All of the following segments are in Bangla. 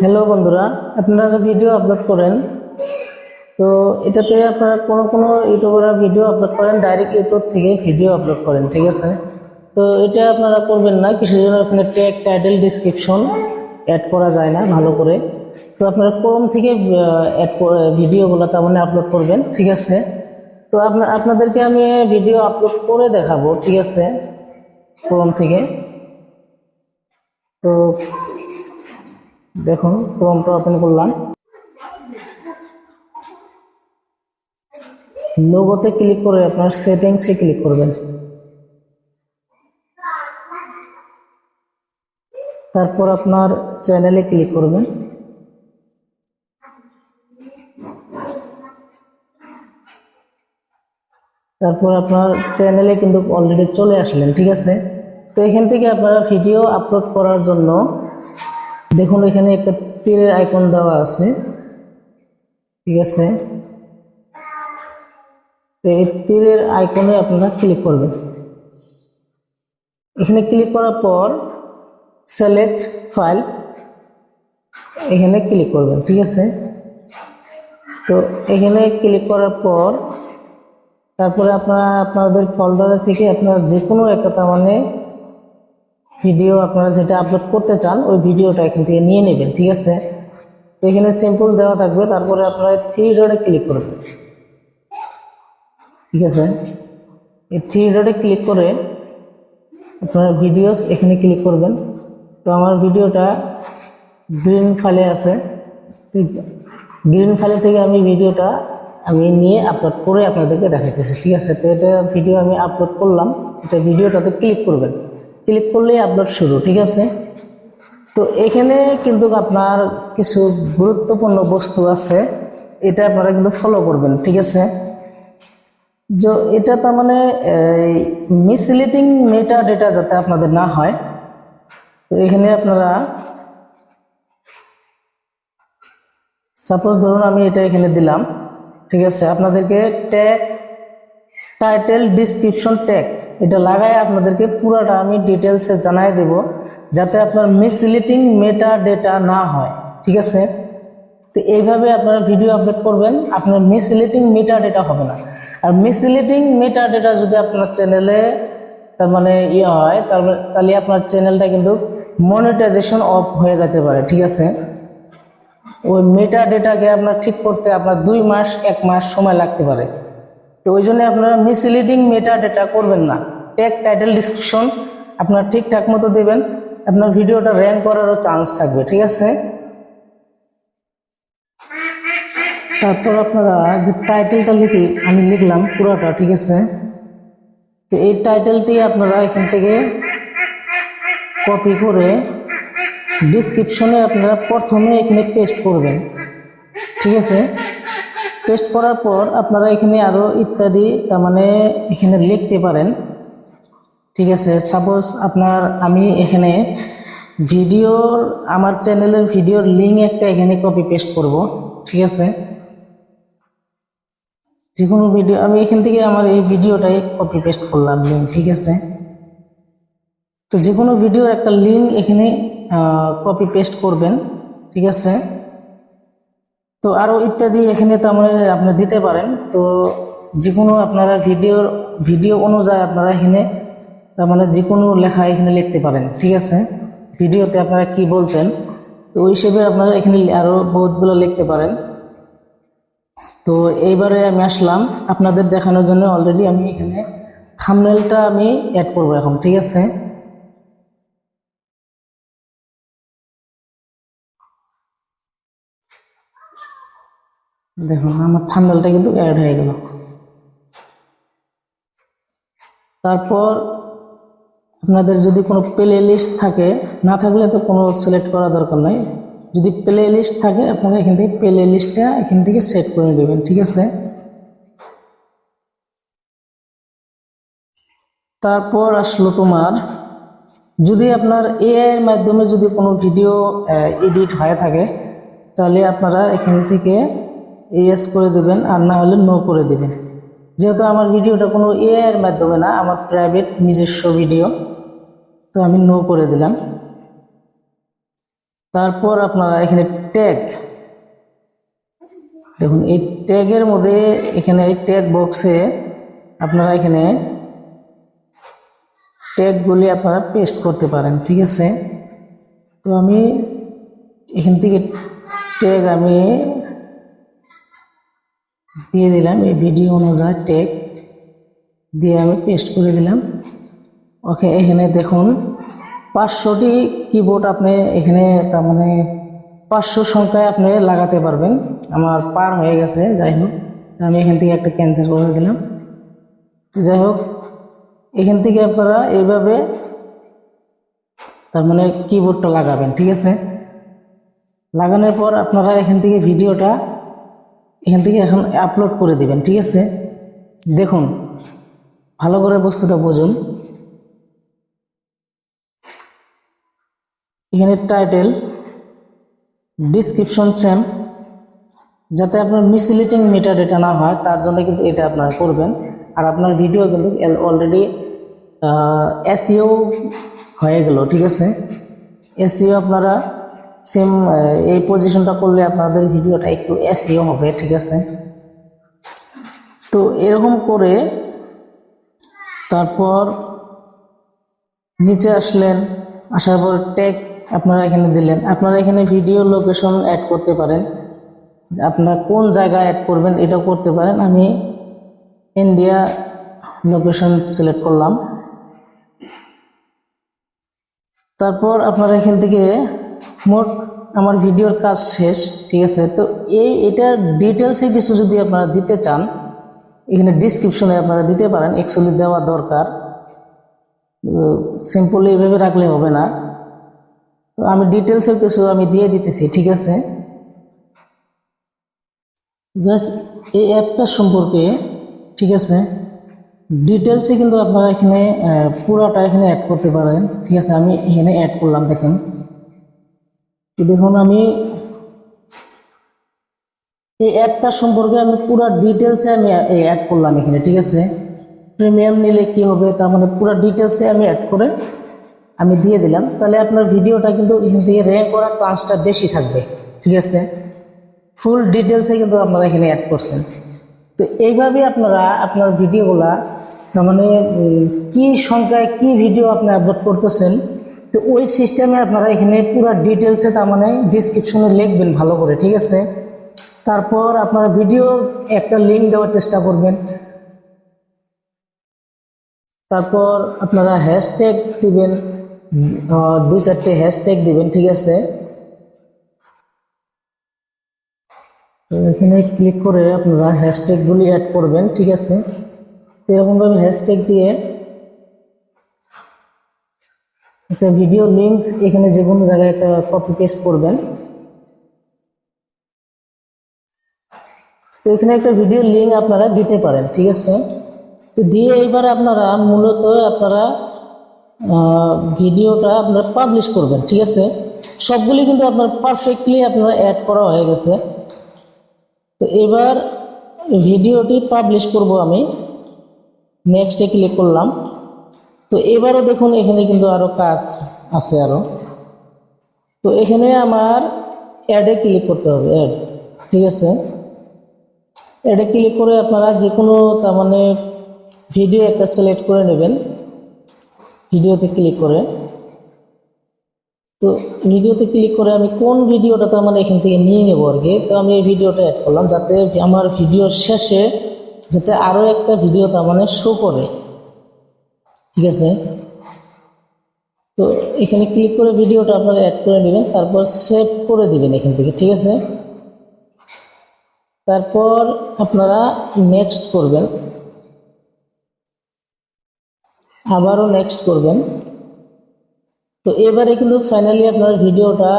হ্যালো বন্ধুরা। আপনারা যে ভিডিও আপলোড করেন, তো এটাতে আপনারা কোনো কোনো ইউটিউবাররা ভিডিও আপলোড করেন ডাইরেক্ট ইউটিউব থেকে ভিডিও আপলোড করেন, ঠিক আছে? তো এটা আপনারা করবেন না কিছু জন্য ওখানে ট্যাগ টাইটেল ডিসক্রিপশন অ্যাড করা যায় না, ভালো করে। তো আপনারা ক্রোম থেকে অ্যাড ভিডিওগুলো তার মানে আপলোড করবেন, ঠিক আছে? তো আপনার আপনাদেরকে আমি ভিডিও আপলোড করে দেখাবো, ঠিক আছে? ক্রোম থেকে। তো দেখুন, ক্রোমটা ওপেন করলাম। লোগোতে ক্লিক করে আপনার সেটিংসে ক্লিক করবেন। তারপর আপনার চ্যানেলে ক্লিক করবেন। তারপর আপনার চ্যানেলে কিন্তু অলরেডি চলে আসলেন, ঠিক আছে? তো এখান থেকে আপনারা ভিডিও আপলোড করার জন্য দেখুন, এখানে একটা তীরের আইকন দেওয়া আছে। ঠিক আছে? তো তীরের আইকনে আপনারা ক্লিক করবেন। এখানে ক্লিক করার পর সিলেক্ট ফাইল এখানে ক্লিক করবেন। ঠিক আছে? তো এখানে ক্লিক করার পর তারপরে আপনারা, আপনাদের ফোল্ডারে থেকে আপনারা যে কোনো একটা, তার মানে ভিডিও আপনারা যেটা আপলোড করতে চান, ওই ভিডিওটা এখান থেকে নিয়ে নেবেন, ঠিক আছে? তো এখানে সিম্পল দেওয়া থাকবে, তারপরে আপনারা থ্রি ডটে ক্লিক করবেন। ঠিক আছে? এই থ্রি ডটে ক্লিক করে আপনারা ভিডিওস এখানে ক্লিক করবেন। তো আমার ভিডিওটা গ্রিন ফাইলে আছে, ঠিক? গ্রিন ফাইলে থেকে আমি ভিডিওটা আমি নিয়ে আপলোড করে আপনাদেরকে দেখাইতেছি, ঠিক আছে? তো এটা ভিডিও আমি আপলোড করলাম, এটা ভিডিওটাতে ক্লিক করবেন। ক্লিক করলেই আপলোড শুরু, ঠিক আছে? তো এখানে কিন্তু আপনার কিছু গুরুত্বপূর্ণ বস্তু আছে, এটা আপনারা কিন্তু ফলো করবেন, ঠিক আছে? যে, এটা তার মানে মিসলিডিং মেটা ডেটা যাতে আপনাদের না হয়, তো এখানে আপনারা সাপোজ ধরুন আমি এটা এখানে দিলাম, ঠিক আছে? আপনাদেরকে ট্যাগ টাইটেল ডিসক্রিপশন ট্যাগ এটা লাগায় আপনাদেরকে পুরোটা আমি ডিটেলসে জানাই দেব, যাতে আপনার মিসলিডিং মেটা ডেটা না হয়, ঠিক আছে? তো এইভাবে আপনারা ভিডিও আপলোড করবেন, আপনার মিসলিডিং মেটা ডেটা হবে না। আর মিসলিডিং মেটা ডেটা যদি আপনার চ্যানেলে তার মানে ইয়ে হয় তাহলে তাহলে আপনার চ্যানেলটা কিন্তু মনিটাইজেশন অফ হয়ে যেতে পারে, ঠিক আছে? ওই মেটা ডেটাকে আপনার ঠিক করতে আপনার দুই মাস, এক মাস সময় লাগতে পারে। তো ওই জন্য আপনারা মিসলিডিং মেটা ডেটা করবেন না। টেক টাইটেল ডিসক্রিপশন আপনার ঠিকঠাক মতো দেবেন। আপনার ভিডিওটা র্যাঙ্ক করারও চান্স থাকবে, ঠিক আছে? তারপর আপনারা যে টাইটেলটা লিখি, আমি লিখলাম পুরোটা, ঠিক আছে? তো এই টাইটেলটি আপনারা এখান থেকে কপি করে ডিসক্রিপশনে আপনারা প্রথমে এখানে পেস্ট করবেন, ঠিক আছে? পেস্ট করার পর আপনারা এখানে আরও ইত্যাদি, তার মানে এখানে লিখতে পারেন। ঠিক আছে সাপোজ আপনার আমি এখানে ভিডিওর আমার চ্যানেলের ভিডিওর লিঙ্ক একটা এখানে কপি পেস্ট করব। ঠিক আছে? যে কোনো ভিডিও আমি এখান থেকে আমার এই ভিডিওটাই কপি পেস্ট করলাম লিঙ্ক ঠিক আছে? তো যে কোনো ভিডিওর একটা লিঙ্ক এখানে কপি পেস্ট করবেন, ঠিক আছে? তো আরও ইত্যাদি এখানে তো আমরা আপনি দিতে পারেন। তো যে কোনো আপনারা ভিডিওর ভিডিও অনুযায়ী আপনারা এখানে, তার মানে যে কোনো লেখা এখানে লিখতে পারেন, ঠিক আছে? ভিডিওতে আপনারা কি বলছেন? তো ওই হিসেবে আপনারা এখানে আরও বহুতগুলো লিখতে পারেন। তো এইবারে আমি আসলাম, আপনাদের দেখানোর জন্য অলরেডি আমি এখানে থামনেলটা আমি অ্যাড করব এখন, ঠিক আছে? দেখুন আমার থামনেলটা কিন্তু অ্যাড হয়ে গেল। তারপর আপনাদের যদি কোনো প্লে লিস্ট থাকে, না থাকলে তো কোনো সিলেক্ট করা দরকার নাই। যদি প্লে লিস্ট থাকে, আপনারা এখান থেকে প্লে লিস্টটা এখান থেকে সেট করে দেবেন ঠিক আছে? তারপর আসলো তোমার, যদি আপনার এআই এর মাধ্যমে যদি কোনো ভিডিও এডিট হয়ে থাকে, তাহলে আপনারা এখান থেকে এস করে দেবেন, আর না হলে নো করে দেবেন। যেহেতু আমার ভিডিওটা কোনো এআই এর মাধ্যমে না, আমার প্রাইভেট নিজস্ব ভিডিও তো আমি নো করে দিলাম। তারপর আপনারা এখানে ট্যাগ দেখুন, এই ট্যাগের মধ্যে এখানে এই ট্যাগ বক্সে আপনারা এখানে ট্যাগগুলি আপনারা পেস্ট করতে পারেন, ঠিক আছে? তো আমি এখান থেকে ট্যাগ আমি দিয়ে দিলাম। এই ভিডিও অনুযায়ী ট্যাগ দিয়ে আমি পেস্ট করে দিলাম। ওকে এখানে দেখুন, পাঁচশোটি কিবোর্ড আপনি এখানে তার মানে পাঁচশো সংখ্যায় আপনি লাগাতে পারবেন। আমার পার হয়ে গেছে, যাই হোক। আমি এখান থেকে একটা ক্যান্সেল করে দিলাম। যাই হোক, এখান থেকে আপনারা এইভাবে তার মানে কিবোর্ডটা লাগাবেন, ঠিক আছে? লাগানোর পর আপনারা এখান থেকে ভিডিওটা এখান থেকে এখন আপলোড করে দিবেন, ঠিক আছে? দেখুন, ভালো করে বস্তুটা বুঝুন। এখানে টাইটেল ডিসক্রিপশন সেম যাতে আপনার মিসলিটিং মিটার এটা না হয়, তার জন্য কিন্তু এটা আপনারা করবেন। আর আপনার ভিডিও কিন্তু অলরেডি এসিও হয়ে গেল, ঠিক আছে? এসিও আপনারা সেম এই পজিশনটা করলে আপনাদের ভিডিওটা একটু এসিও হবে, ঠিক আছে? তো এরকম করে তারপর নিচে আসলেন, আসার পর ট্যাগ আপনারা এখানে দিলেন। আপনারা এখানে ভিডিও লোকেশন অ্যাড করতে পারেন। আপনারা কোন জায়গায় অ্যাড করবেন এটাও করতে পারেন। আমি ইন্ডিয়া লোকেশন সিলেক্ট করলাম। তারপর আপনারা এখান থেকে মোট আমার ভিডিওর কাজ শেষ, ঠিক আছে? তো এই এটার ডিটেলসে কিছু যদি আপনারা দিতে চান, এখানে ডিসক্রিপশনে আপনারা দিতে পারেন অ্যাকচুয়ালি দেওয়া দরকার। সিম্পলি এভাবে রাখলে হবে না। তো আমি ডিটেলসের কিছু আমি দিয়ে দিতেছি, ঠিক আছে? এই অ্যাপটা সম্পর্কে, ঠিক আছে? ডিটেলসে কিন্তু আপনারা এখানে পুরোটা এখানে অ্যাড করতে পারেন, ঠিক আছে? আমি এখানে অ্যাড করলাম, দেখেন। দেখুন আমি এই অ্যাপটা সম্পর্কে আমি পুরো ডিটেলসে আমি এই অ্যাড করলাম এখানে, ঠিক আছে? প্রিমিয়াম নিলে কি হবে? তার মানে পুরো ডিটেলসে আমি অ্যাড করে আমি দিয়ে দিলাম। তাহলে আপনার ভিডিওটা কিন্তু এখান থেকে র্যাঙ্ক করার চান্সটা বেশি থাকবে, ঠিক আছে? ফুল ডিটেলসে কিন্তু আপনারা এখানে অ্যাড করছেন। তো এইভাবে আপনারা আপনার ভিডিওগুলা, তার মানে কী সংখ্যায় কি ভিডিও আপনি আপলোড করতেছেন তো ওই সিস্টেমে আপনারা এখানে পুরো ডিটেলসে তার মানে ডিসক্রিপশনে লিখবেন ভালো করে, ঠিক আছে? তারপর আপনার ভিডিও একটা লিঙ্ক দেওয়ার চেষ্টা করবেন। তারপর আপনারা হ্যাশট্যাগ দিবেন দুই চারটে হ্যাশট্যাগ দিবেন, ঠিক আছে? তো এখানে ক্লিক করে আপনারা হ্যাশট্যাগুলি অ্যাড করবেন, ঠিক আছে? তো এরকমভাবে হ্যাশট্যাগ দিয়ে একটা ভিডিও লিঙ্কস এখানে যে কোনো জায়গায় একটা কপি পেস্ট করবেন। তো এখানে একটা ভিডিও লিঙ্ক আপনারা দিতে পারেন, ঠিক আছে? তো দিয়ে এইবার আপনারা মূলত আপনারা ভিডিওটা আপনারা পাবলিশ করবেন, ঠিক আছে? সবগুলি কিন্তু আপনার পারফেক্টলি আপনারা অ্যাড করা হয়ে গেছে। তো এবার ভিডিওটি পাবলিশ করব আমি। নেক্সটে ক্লিক করলাম। তো এবারও দেখুন, এখানে কিন্তু আরও কাজ আছে আরও তো এখানে আমার অ্যাডে ক্লিক করতে হবে অ্যাড ঠিক আছে? অ্যাডে ক্লিক করে আপনারা যে কোনো তার মানে ভিডিও একটা সিলেক্ট করে নেবেন ভিডিওতে ক্লিক করে। তো ভিডিওতে ক্লিক করে আমি কোন ভিডিওটা তো আমার এখান থেকে নিয়ে নেব আর কি। তো আমি এই ভিডিওটা অ্যাড করলাম, যাতে আমার ভিডিওর শেষে যাতে আরও একটা ভিডিও তার মানে শো করে। ঠিক আছে? তো এখানে ক্লিক করে ভিডিওটা আপনারা অ্যাড করে নেবেন, তারপর সেভ করে দিবেন এখান থেকে, ঠিক আছে? তারপর আপনারা নেক্সট করবেন। আবারও নেক্সট করবেন। তো এবারে কিন্তু ফাইনালি আপনার ভিডিওটা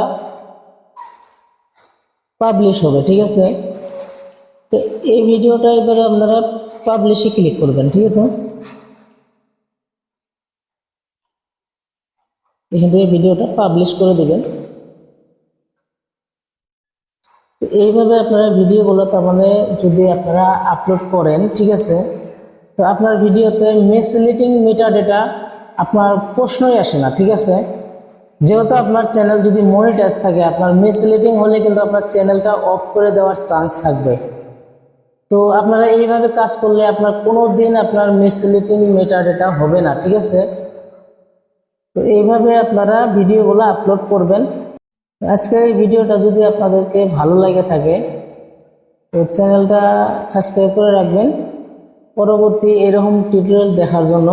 পাবলিশ হবে, ঠিক আছে? তো এই ভিডিওটা এবারে আপনারা পাবলিশে ক্লিক করবেন, ঠিক আছে? এখান থেকে ভিডিওটা পাবলিশ করে দেবেন। এইভাবে আপনারা ভিডিওগুলো, তার মানে যদি আপনারা আপলোড করেন, ঠিক আছে? তো আপনার ভিডিওতে মিসলিটিং মিটার ডেটা আপনার প্রশ্নই আসে না, ঠিক আছে? যেহেতু আপনার চ্যানেল যদি মনিটাইজ থাকে, আপনার মিসলিডিং হলে কিন্তু আপনার চ্যানেলটা অফ করে দেওয়ার চান্স থাকবে। তো আপনারা এইভাবে কাজ করলে আপনার কোনো দিন আপনার মিসলিডিং মেটার ডেটা হবে না, ঠিক আছে? তো এইভাবে আপনারা ভিডিওগুলো আপলোড করবেন। আজকে এই ভিডিওটা যদি আপনাদেরকে ভালো লাগে থাকে, তো চ্যানেলটা সাবস্ক্রাইব করে রাখবেন। পরবর্তী এরকম টিউটোরিয়াল দেখার জন্য